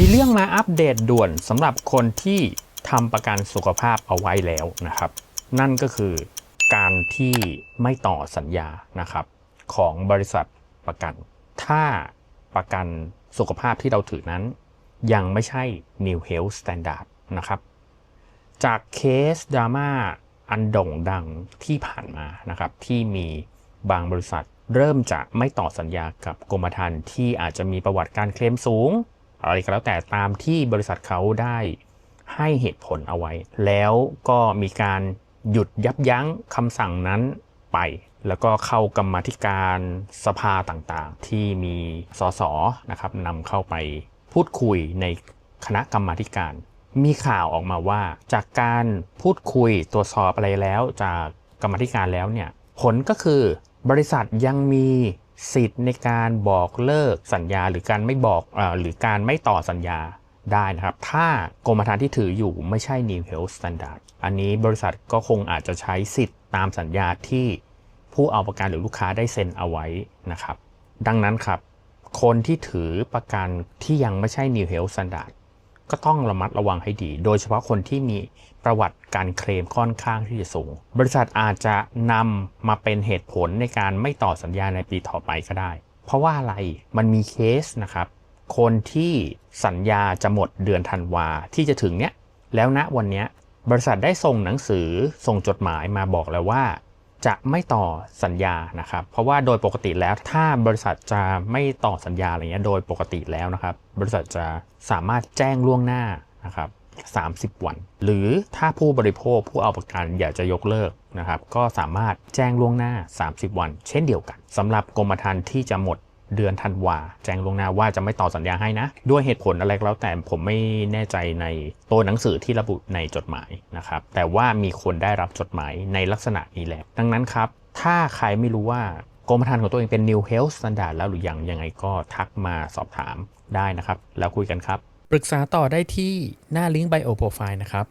มีเรื่องมาอัปเดตด่วนสำหรับคนที่ทำประกันสุขภาพเอาไว้แล้วนะครับ นั่นก็คือการที่ไม่ต่อสัญญานะครับ ของบริษัทประกัน ถ้าประกันสุขภาพที่เราถือนั้น ยังไม่ใช่ New Health Standard นะครับ จากเคสดราม่าอันโด่งดังที่ผ่านมานะครับ ที่มีบางบริษัทเริ่มจะไม่ต่อสัญญากับกรมธรรม์ที่อาจจะมีประวัติการเคลมสูง อะไรก็แล้วแต่ตามที่บริษัทเขาได้ให้เหตุผลเอาไว้ แล้วก็มีการหยุดยับยั้งคำสั่งนั้นไป แล้วก็เข้ากรรมธิการสภาต่างๆ ที่มีสสนะครับนำเข้าไปพูดคุยในคณะกรรมธิการ มีข่าวออกมาว่า จากการพูดคุยตรวจสอบอะไรแล้วจากกรรมธิการแล้วเนี่ยผลก็คือบริษัทยังมี สิทธิ์ในการบอกเลิกสัญญาหรือการไม่บอกอหรือการไม่ต่อสัญญาได้นะครับ ถ้ากรมธรรม์ที่ถืออยู่ไม่ใช่ New Health Standard อันนี้บริษัทก็คงอาจจะใช้สิทธิ์ตามสัญญาที่ผู้เอาประกันหรือลูกค้าได้เซ็นเอาไว้นะครับ ดังนั้นครับ คนที่ถือประกันที่ยังไม่ใช่ New Health Standard ก็ต้องระมัดระวังให้ดี โดยเฉพาะคนที่มีประวัติการเคลมค่อนข้างที่จะสูง บริษัทอาจจะนำมาเป็นเหตุผลในการไม่ต่อสัญญาในปีต่อไปก็ได้ เพราะว่าอะไรมันมีเคสนะครับ คนที่สัญญาจะหมดเดือนธันวาที่จะถึงเนี้ยแล้วณวันเนี้ยบริษัทได้ส่งหนังสือส่งจดหมายมาบอกแล้วว่า จะไม่ต่อสัญญานะครับ เพราะว่าโดยปกติแล้วถ้าบริษัทจะไม่ต่อสัญญาอะไรเงี้ยโดยปกติแล้วนะครับ บริษัทจะสามารถแจ้งล่วงหน้านะครับ30 วัน หรือถ้าผู้บริโภคผู้เอาประกันอยากจะยกเลิกนะครับ ก็สามารถแจ้งล่วงหน้า 30 วัน เช่นเดียวกันสำหรับกรมธรรม์ที่จะหมด เดือนธันวาแจ้งลวงหน้าว่าจะไม่ต่อสัญญาให้นะ ด้วยเหตุผลอะไรก็แล้วแต่ผมไม่แน่ใจในตัวหนังสือที่ระบุในจดหมายนะครับ แต่ว่ามีคนได้รับจดหมายในลักษณะนี้แหละดังนั้นครับ ถ้าใครไม่รู้ว่ากรมธรรม์ของตัวเองเป็น New Health Standard แล้วหรือยังยังไงก็ทักมาสอบถามได้นะครับ แล้วคุยกันครับ ปรึกษาต่อได้ที่หน้าลิงก์ Bio Profile นะครับ